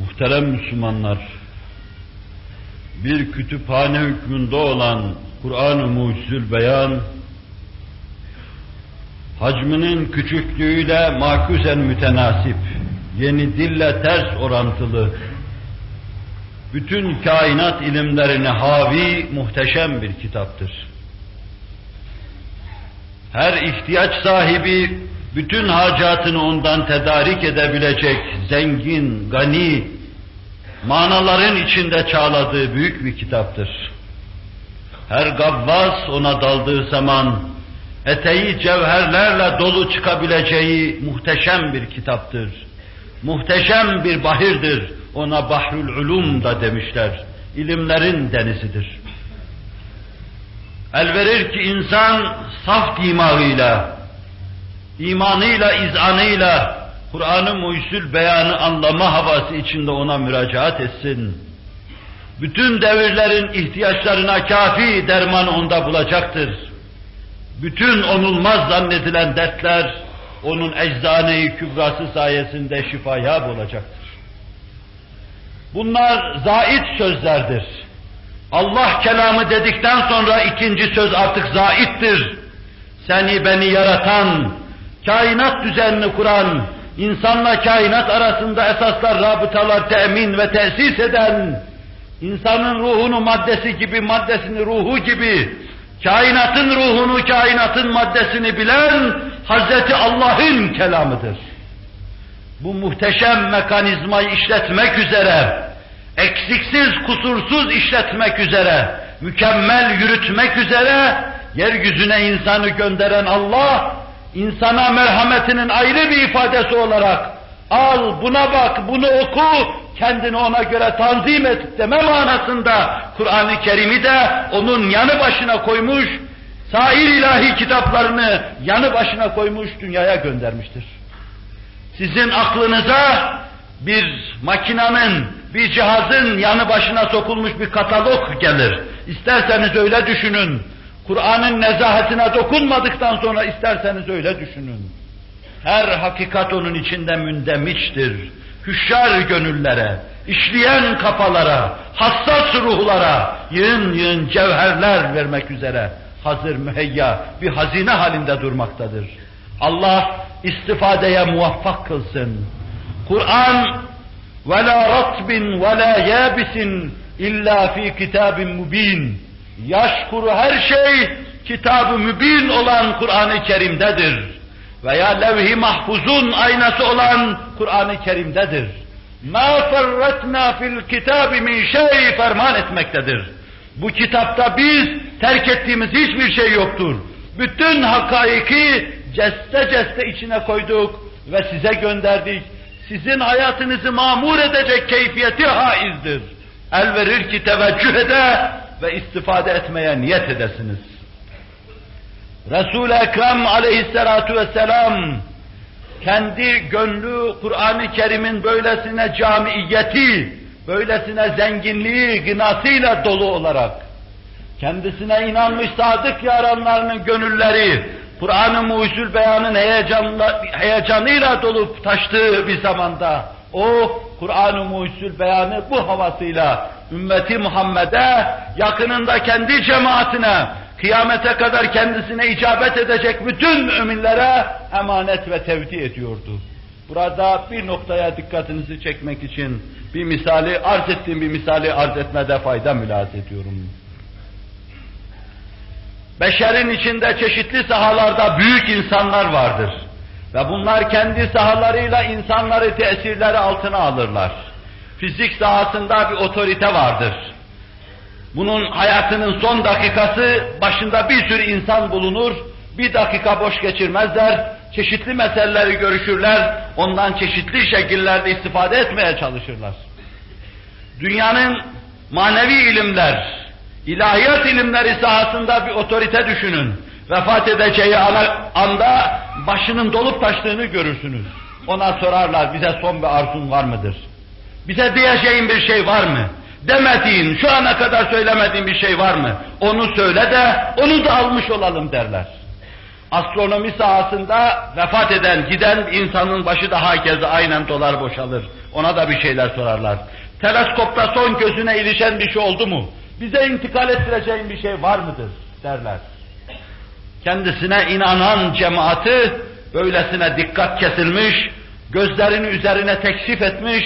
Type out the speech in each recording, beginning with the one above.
Muhterem Müslümanlar, bir kütüphane hükmünde olan Kur'an-ı Mucizül Beyan, hacminin küçüklüğüyle makusen mütenasip, yeni dille ters orantılı, bütün kainat ilimlerini havi muhteşem bir kitaptır. Her ihtiyaç sahibi bütün hacatını ondan tedarik edebilecek zengin, gani, manaların içinde çağladığı büyük bir kitaptır. Her gavvas ona daldığı zaman eteği cevherlerle dolu çıkabileceği muhteşem bir kitaptır. Muhteşem bir bahirdir. Ona Bahrül Ulum da demişler. İlimlerin denizidir. El verir ki insan saf dimağıyla, imanıyla, izanıyla Kur'an-ı beyanı anlama havası içinde ona müracaat etsin. Bütün devirlerin ihtiyaçlarına kafi derman onda bulacaktır. Bütün onulmaz zannedilen dertler onun eczane-i kübrası sayesinde şifaya bulacaktır. Bunlar zait sözlerdir. Allah kelamı dedikten sonra ikinci söz artık zaittir. Seni beni yaratan, kainat düzenini kuran, insanla kainat arasında esaslar, rabıtalar temin ve tesis eden, insanın ruhunu maddesi gibi, maddesini ruhu gibi, kainatın ruhunu, kainatın maddesini bilen Hazreti Allah'ın kelamıdır. Bu muhteşem mekanizmayı işletmek üzere, eksiksiz, kusursuz işletmek üzere, mükemmel yürütmek üzere, yeryüzüne insanı gönderen Allah, insana merhametinin ayrı bir ifadesi olarak, al buna bak, bunu oku, kendini ona göre tanzim et deme manasında Kur'an-ı Kerim'i de onun yanı başına koymuş, sair ilahi kitaplarını yanı başına koymuş, dünyaya göndermiştir. Sizin aklınıza bir makinanın, bir cihazın yanı başına sokulmuş bir katalog gelir. İsterseniz öyle düşünün. Kur'an'ın nezahetine dokunmadıktan sonra isterseniz öyle düşünün. Her hakikat onun içinde mündemiçtir. Hüşyar gönüllere, işleyen kafalara, hassas ruhlara yığın yığın cevherler vermek üzere hazır müheyya bir hazine halinde durmaktadır. Allah istifadeye muvaffak kılsın. Kur'an وَلَا رَطْبٍ وَلَا يَابِسٍ illa fi kitabin mubin. Yaş kuru her şey kitabı mübin olan Kur'an-ı Kerim'dedir. Veya levh-i mahfuzun aynası olan Kur'an-ı Kerim'dedir. مَا فَرَّتْنَا fil kitabi min şey ferman etmektedir. Bu kitapta biz terk ettiğimiz hiçbir şey yoktur. Bütün hakaiki ceste ceste içine koyduk ve size gönderdik. Sizin hayatınızı mamur edecek keyfiyeti haizdir. El verir ki teveccüh ede ve istifade etmeye niyet edesiniz. Resul-i Ekrem aleyhissalatu vesselam kendi gönlü Kur'an-ı Kerim'in böylesine camiiyeti, böylesine zenginliği, gınasıyla dolu olarak kendisine inanmış sadık yaranlarının gönülleri Kur'an-ı Mucizül Beyan'ın heyecanıyla dolup taştığı bir zamanda o Kur'an-ı Mucizül Beyan'ı bu havasıyla ümmeti Muhammed'e, yakınında kendi cemaatine, kıyamete kadar kendisine icabet edecek bütün müminlere emanet ve tevdi ediyordu. Burada bir noktaya dikkatinizi çekmek için bir misali arz ettiğim bir misali arz etmede fayda mülaz ediyorum. Beşerin içinde çeşitli sahalarda büyük insanlar vardır. Ve bunlar kendi sahalarıyla insanları tesirleri altına alırlar. Fizik sahasında bir otorite vardır. Bunun hayatının son dakikası başında bir sürü insan bulunur, bir dakika boş geçirmezler, çeşitli meseleleri görüşürler, ondan çeşitli şekillerde istifade etmeye çalışırlar. Dünyanın manevi ilimler, ilahiyat ilimleri sahasında bir otorite düşünün. Vefat edeceği anda başının dolup taştığını görürsünüz. Ona sorarlar, bize son bir arzun var mıdır? Bize diyeceğin bir şey var mı? Demediğin, şu ana kadar söylemediğin bir şey var mı? Onu söyle de, onu da almış olalım derler. Astronomi sahasında vefat eden, giden insanın başı da hakeza aynen dolar boşalır. ona da bir şeyler sorarlar. Teleskopta son gözüne ilişen bir şey oldu mu? Bize intikal ettireceğin bir şey var mıdır? derler. Kendisine inanan cemaati böylesine dikkat kesilmiş, gözlerini üzerine tekşif etmiş,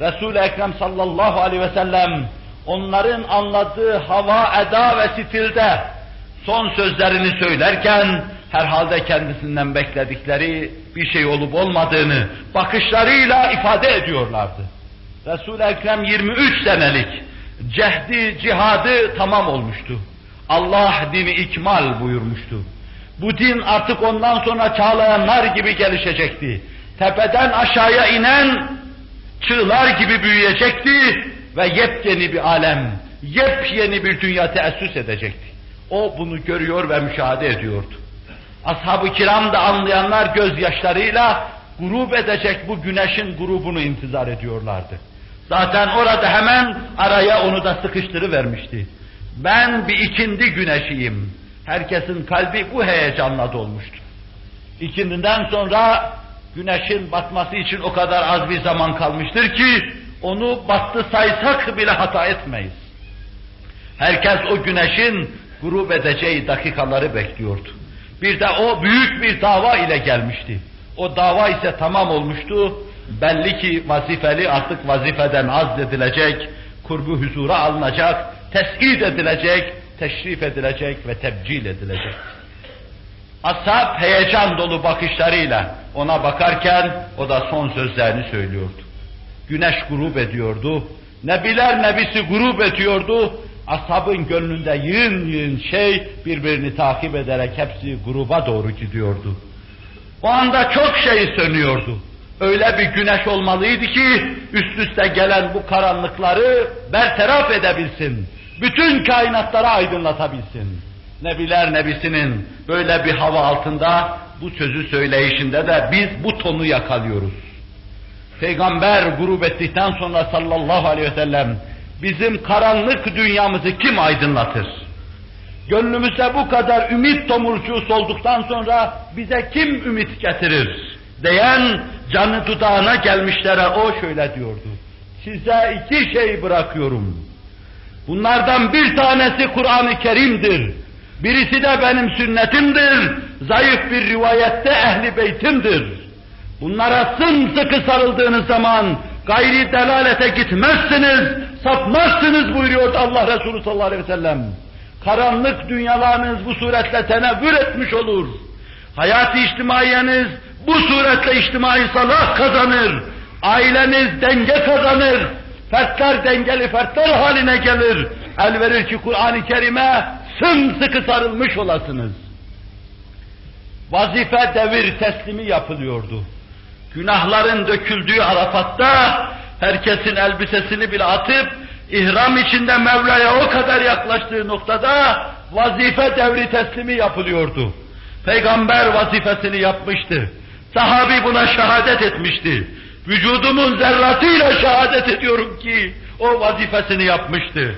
Resul-i Ekrem sallallahu aleyhi ve sellem onların anladığı hava, eda ve stilde son sözlerini söylerken herhalde kendisinden bekledikleri bir şey olup olmadığını bakışlarıyla ifade ediyorlardı. Resul-i Ekrem 23 senelik cehdi, cihadı tamam olmuştu. Allah dini ikmal buyurmuştu. Bu din artık ondan sonra çağlayanlar gibi gelişecekti. Tepeden aşağıya inen çığlar gibi büyüyecekti ve yepyeni bir alem, yepyeni bir dünya teessüs edecekti. O bunu görüyor ve müşahede ediyordu. Ashab-ı kiram da anlayanlar gözyaşlarıyla grup edecek bu güneşin grubunu intizar ediyorlardı. Zaten orada hemen araya onu da sıkıştırıvermişti. Ben bir ikindi güneşiyim. Herkesin kalbi bu heyecanla dolmuştu. İkindinden sonra güneşin batması için o kadar az bir zaman kalmıştır ki onu battı saysak bile hata etmeyiz. Herkes o güneşin grup edeceği dakikaları bekliyordu. Bir de o büyük bir dava ile gelmişti. O dava ise tamam olmuştu. Belli ki vazifeli artık vazifeden azledilecek, kurbu huzura alınacak, teskid edilecek, teşrif edilecek ve tebcil edilecek. Ashab heyecan dolu bakışlarıyla ona bakarken o da son sözlerini söylüyordu. Güneş grup ediyordu. Nebiler nebisi grup ediyordu. Ashabın gönlünde yığın yığın şey birbirini takip ederek hepsi gruba doğru gidiyordu. O anda çok şey sönüyordu. Öyle bir güneş olmalıydı ki üst üste gelen bu karanlıkları bertaraf edebilsin. Bütün kainatları aydınlatabilsin. Nebiler Nebisi'nin böyle bir hava altında bu sözü söyleyişinde de biz bu tonu yakalıyoruz. Peygamber grup ettikten sonra sallallahu aleyhi ve sellem bizim karanlık dünyamızı kim aydınlatır? Gönlümüze bu kadar ümit tomurcuğu solduktan sonra bize kim ümit getirir? Diyen canı dudağına gelmişlere o şöyle diyordu. Size iki şey bırakıyorum. Bunlardan bir tanesi Kur'an-ı Kerim'dir. Birisi de benim sünnetimdir. Zayıf bir rivayette ehli beytimdir. Bunlara sımsıkı sarıldığınız zaman gayri delalete gitmezsiniz, sapmazsınız buyuruyor Allah Resulü sallallahu aleyhi ve sellem. Karanlık dünyalarınız bu suretle tenevvür etmiş olur. Hayat-ı içtimaiyeniz bu suretle içtimai salah kazanır. Aileniz denge kazanır. Fertler dengeli fertler haline gelir. El verir ki Kur'an-ı Kerim'e sımsıkı sarılmış olasınız. Vazife devir teslimi yapılıyordu. Günahların döküldüğü Arafat'ta herkesin elbisesini bile atıp ihram içinde Mevla'ya o kadar yaklaştığı noktada vazife devri teslimi yapılıyordu. Peygamber vazifesini yapmıştı. Sahabi buna şehadet etmişti. Vücudumun zerratıyla şehadet ediyorum ki o vazifesini yapmıştı.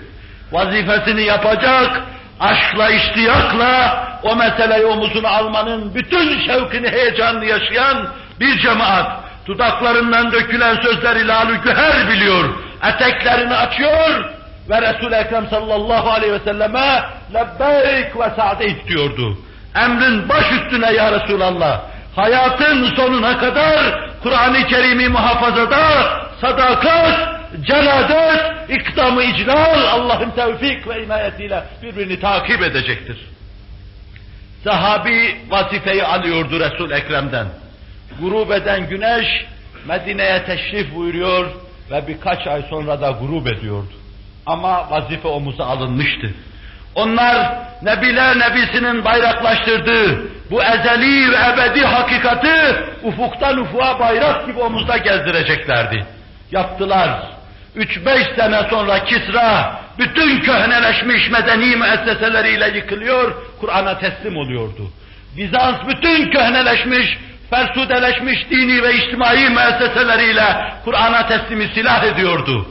Vazifesini yapacak, aşkla, iştiyakla o meseleyi omuzuna almanın bütün şevkini, heyecanını yaşayan bir cemaat. Dudaklarından dökülen sözleri lalü güher biliyor. Eteklerini açıyor ve Resul-i Ekrem sallallahu aleyhi ve selleme lebbeyk ve sa'deyk diyordu. Emrin baş üstüne ya Resulallah. Hayatın sonuna kadar Kur'an-ı Kerim'i muhafazada sadakat, celadet, ikdamı iclal Allah'ın tevfik ve inayetiyle birbirini takip edecektir. Sahabi vazifeyi alıyordu Resul Ekrem'den. Grup eden güneş Medine'ye teşrif buyuruyor ve birkaç ay sonra da grup ediyordu. Ama vazife omuza alınmıştı. Onlar Nebiler Nebisi'nin bayraklaştırdığı bu ezeli ve ebedi hakikati ufuktan ufuğa bayrak gibi omuzda gezdireceklerdi. Yaptılar. Üç beş sene sonra Kisra bütün köhneleşmiş medeni müesseseleriyle yıkılıyor, Kur'an'a teslim oluyordu. Bizans bütün köhneleşmiş, fersudeleşmiş dini ve içtimai müesseseleriyle Kur'an'a teslimi silah ediyordu.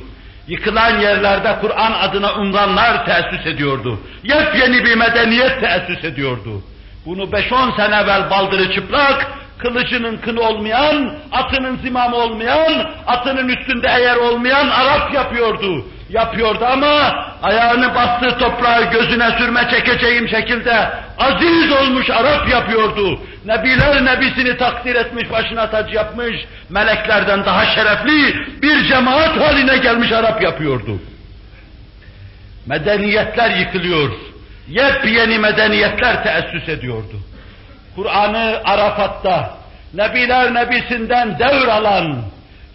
Yıkılan yerlerde Kur'an adına unvanlar teessüs ediyordu. Yepyeni bir medeniyet teessüs ediyordu. Bunu 5-10 sene evvel baldırı çıplak, kılıcının kını olmayan, atının zimamı olmayan, atının üstünde eğer olmayan Arap yapıyordu. Yapıyordu ama ayağını bastığı toprağı gözüne sürme çekeceğim şekilde aziz olmuş Arap yapıyordu. Nebiler nebisini takdir etmiş, başına tac yapmış, meleklerden daha şerefli bir cemaat haline gelmiş Arap yapıyordu. Medeniyetler yıkılıyor. Yepyeni medeniyetler teessüs ediyordu. Kur'an'ı Arafat'ta Nebiler Nebisinden devr alan,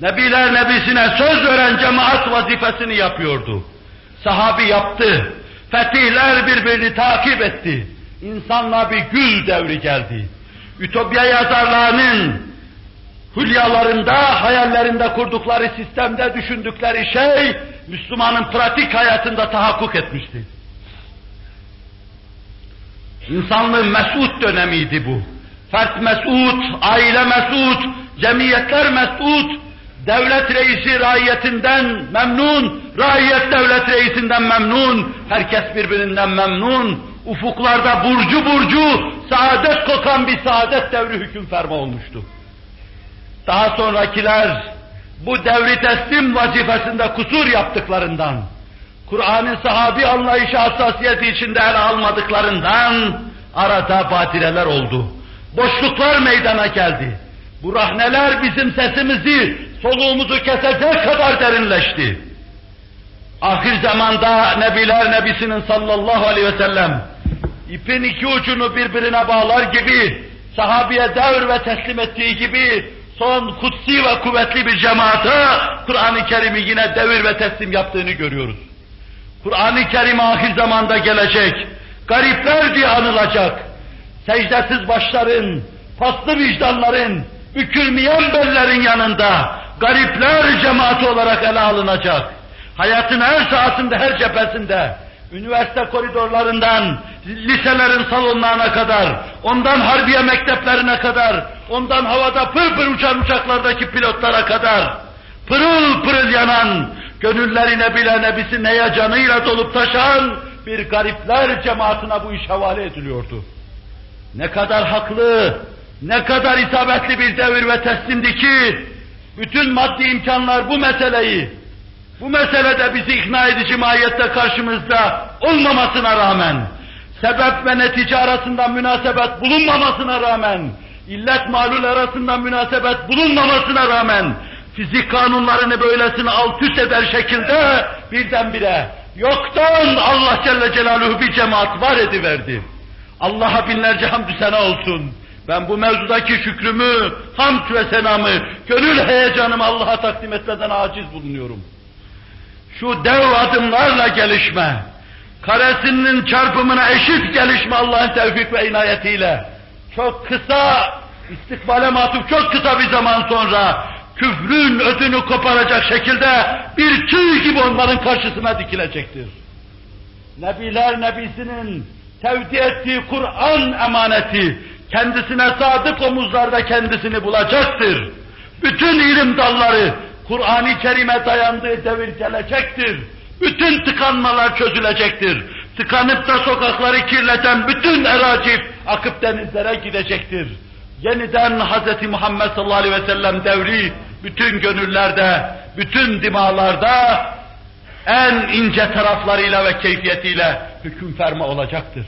Nebiler Nebisine söz veren cemaat vazifesini yapıyordu. Sahabi yaptı. Fetihler birbirini takip etti. İnsanla bir gül devri geldi. Ütopya yazarlarının hülyalarında, hayallerinde kurdukları sistemde düşündükleri şey, Müslümanın pratik hayatında tahakkuk etmişti. İnsanlığın mesut dönemiydi bu. Fert mesut, aile mesut, cemiyetler mesut, devlet reisi raiyetinden memnun, raiyet devlet reisinden memnun, herkes birbirinden memnun, ufuklarda burcu burcu, saadet kokan bir saadet devri hüküm ferma olmuştu. Daha sonrakiler bu devri teslim vazifesinde kusur yaptıklarından, Kur'an'ın sahabi anlayışı hassasiyeti içinde ele almadıklarından arada badireler oldu. Boşluklar meydana geldi. Bu rahneler bizim sesimizi, soluğumuzu kesecek kadar derinleşti. Ahir zamanda Nebiler Nebisi'nin sallallahu aleyhi ve sellem ipin iki ucunu birbirine bağlar gibi sahabiye devr ve teslim ettiği gibi son kutsi ve kuvvetli bir cemaate Kur'an-ı Kerim'i yine devir ve teslim yaptığını görüyoruz. Kur'an-ı Kerim ahir zamanda gelecek, garipler diye anılacak, secdesiz başların, paslı vicdanların, bükülmeyen bellerin yanında garipler cemaati olarak ele alınacak. Hayatın her saatinde, her cephesinde, üniversite koridorlarından, liselerin salonlarına kadar, ondan harbiye mekteplerine kadar, ondan havada pır pır uçan uçaklardaki pilotlara kadar, pırıl pırıl yanan, gönüllerine bile nebisi neye canıyla dolup taşan bir garipler cemaatine bu iş havale ediliyordu. Ne kadar haklı, ne kadar isabetli bir devir ve teslimdi ki, bütün maddi imkanlar bu meseleyi, bu meselede bizi ikna edici mahiyette karşımızda olmamasına rağmen, sebep ve netice arasında münasebet bulunmamasına rağmen, illet malul arasında münasebet bulunmamasına rağmen, fizik kanunlarını böylesine alt üst eder şekilde birdenbire yoktan Allah Celle Celaluhu bir cemaat var ediverdi. Allah'a binlerce hamdü sena olsun. Ben bu mevzudaki şükrümü, hamd ve senamı, gönül heyecanımı Allah'a takdim etmeden aciz bulunuyorum. Şu dev adımlarla gelişme, karesinin çarpımına eşit gelişme Allah'ın tevfik ve inayetiyle, çok kısa, istikbale matuf çok kısa bir zaman sonra, küfrün ödünü koparacak şekilde bir tüy gibi onların karşısına dikilecektir. Nebiler Nebisi'nin tevdi ettiği Kur'an emaneti, kendisine sadık omuzlarda kendisini bulacaktır. Bütün ilim dalları Kur'an-ı Kerim'e dayandığı devir gelecektir. Bütün tıkanmalar çözülecektir. Tıkanıp da sokakları kirleten bütün eracif akıp denizlere gidecektir. Yeniden Hz. Muhammed sallallahu aleyhi ve sellem devri bütün gönüllerde, bütün dimalarda en ince taraflarıyla ve keyfiyetiyle hüküm ferma olacaktır.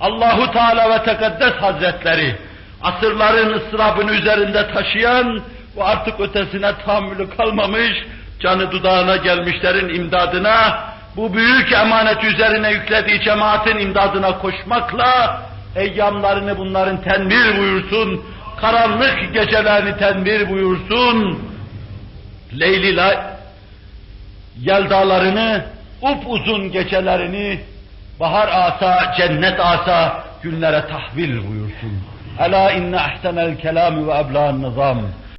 Allahu Teala ve Tekaddes Hazretleri asırların ıstırabını üzerinde taşıyan ve artık ötesine tahammülü kalmamış, canı dudağına gelmişlerin imdadına, bu büyük emanet üzerine yüklediği cemaatin imdadına koşmakla, eyyamlarını bunların tenvir buyursun, karanlık gecelerini tenvir buyursun, Leyli yeldalarını, upuzun gecelerini, bahar asa, cennet asa günlere tahvil buyursun. Ela inne ahsenel kelam ve ebla'n nizam.